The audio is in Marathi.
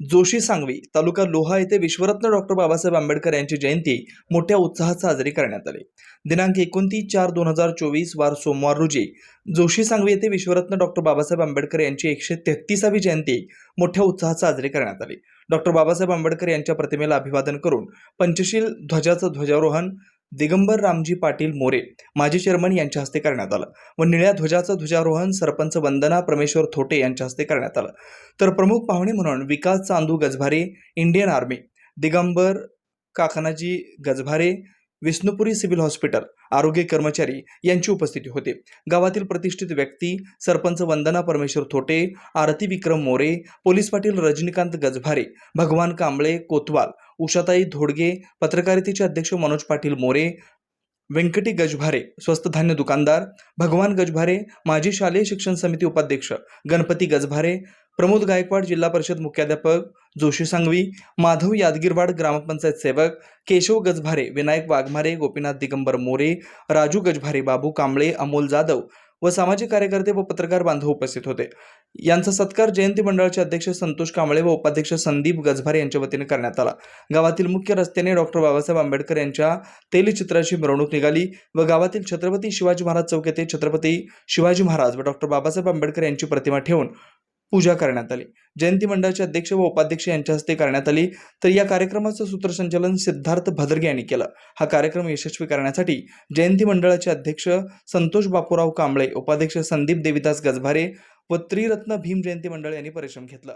जोशी सांगवी तालुका लोहा येथे विश्वरत्न डॉक्टर बाबासाहेब आंबेडकर यांची जयंती मोठ्या उत्साहात साजरी करण्यात आली. दिनांक एकोणतीस चार दोन हजार चोवीस वार सोमवार रोजी जोशी सांगवी येथे विश्वरत्न डॉक्टर बाबासाहेब आंबेडकर यांची एकशे तेहतीसावी जयंती मोठ्या उत्साहात साजरी करण्यात आली. डॉक्टर बाबासाहेब आंबेडकर यांच्या प्रतिमेला अभिवादन करून पंचशील ध्वजाचं ध्वजारोहण दिगंबर रामजी पाटील मोरे माजी चेअरमन यांच्या हस्ते करण्यात आलं व निळ्या ध्वजाचं ध्वजारोहण सरपंच वंदना परमेश्वर थोटे यांच्या हस्ते करण्यात आलं. तर प्रमुख पाहुणे म्हणून Vikas Chandu Gajbhare Indian army Digambar Kaknaji Gajbhare Vishnupuri civil hospital आरोग्य कर्मचारी यांची उपस्थिती होती. गावातील प्रतिष्ठित व्यक्ती सरपंच वंदना परमेश्वर थोटे आरती विक्रम मोरे पोलीस पाटील रजनीकांत गजभारे भगवान कांबळे कोतवाल उषाताई धोडगे पत्रकारितेचे अध्यक्ष मनोज पाटील मोरे व्यंकटी गजभारे स्वस्त धान्य दुकानदार भगवान गजभारे माजी शालेय शिक्षण समिती उपाध्यक्ष गणपती गजभारे प्रमोद गायकवाड जिल्हा परिषद मुख्याध्यापक जोशी सांगवी माधव यादगीरवाड ग्रामपंचायत सेवक केशव गजभारे विनायक वाघमारे गोपीनाथ दिगंबर मोरे राजू गजभारे बाबू कांबळे अमोल जाधव व सामाजिक कार्यकर्ते व पत्रकार बांधव उपस्थित होते. यांचा सत्कार जयंती मंडळाचे अध्यक्ष संतोष कांबळे व उपाध्यक्ष संदीप गजभारे यांच्या वतीने करण्यात आला. गावातील मुख्य रस्त्याने डॉक्टर बाबासाहेब आंबेडकर यांच्या तेलचित्राची मिरवणूक निघाली व गावातील छत्रपती शिवाजी महाराज चौक येथे छत्रपती शिवाजी महाराज व डॉक्टर बाबासाहेब आंबेडकर यांची प्रतिमा ठेवून पूजा करण्यात आली. जयंती मंडळाचे अध्यक्ष व उपाध्यक्ष यांच्या हस्ते करण्यात आली. तर या कार्यक्रमाचं सूत्रसंचालन सिद्धार्थ भदरगे यांनी केलं. हा कार्यक्रम यशस्वी करण्यासाठी जयंती मंडळाचे अध्यक्ष संतोष बापूराव कांबळे उपाध्यक्ष संदीप देविदास गजभारे व त्रिरत्न भीम जयंती मंडळ यांनी परिश्रम घेतला.